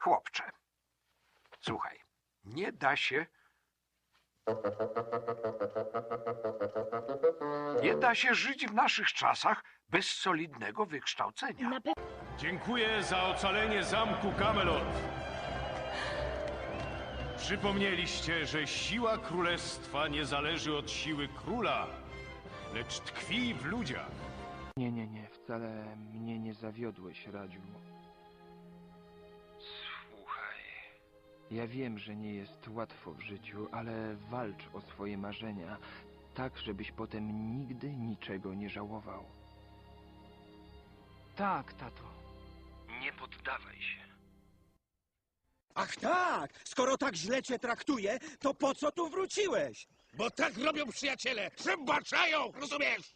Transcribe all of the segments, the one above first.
Chłopcze, słuchaj, nie da się. Nie da się żyć w naszych czasach bez solidnego wykształcenia. Na pe- Dziękuję za ocalenie zamku Camelot. Przypomnieliście, że siła królestwa nie zależy od siły króla, lecz tkwi w ludziach. Nie, nie, nie, wcale mnie nie zawiodłeś, Radziu. Ja wiem, że nie jest łatwo w życiu, ale walcz o swoje marzenia, tak żebyś potem nigdy niczego nie żałował. Tak, tato. Nie poddawaj się. Ach tak! Skoro tak źle cię traktuje, to po co tu wróciłeś? Bo tak robią przyjaciele! Przebaczają! Rozumiesz?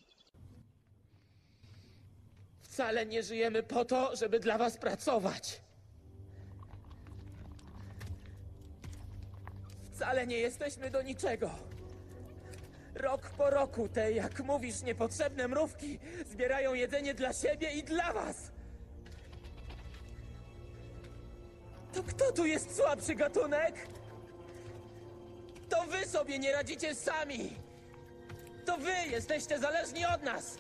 Wcale nie żyjemy po to, żeby dla was pracować. Wcale nie jesteśmy do niczego. Rok po roku te, jak mówisz, niepotrzebne mrówki zbierają jedzenie dla siebie i dla was. To kto tu jest słabszy gatunek? To wy sobie nie radzicie sami. To wy jesteście zależni od nas.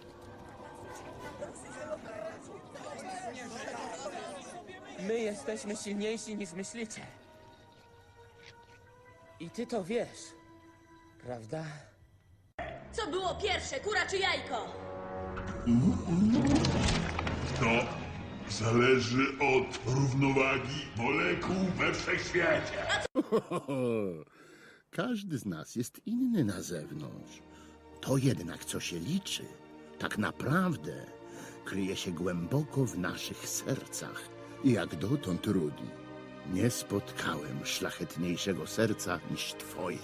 My jesteśmy silniejsi niż myślicie. I ty to wiesz, prawda? Co było pierwsze, kura czy jajko? To zależy od równowagi molekuł we wszechświecie. Każdy z nas jest inny na zewnątrz. To jednak, co się liczy, tak naprawdę kryje się głęboko w naszych sercach. I jak dotąd, Rudy, nie spotkałem szlachetniejszego serca niż twoje.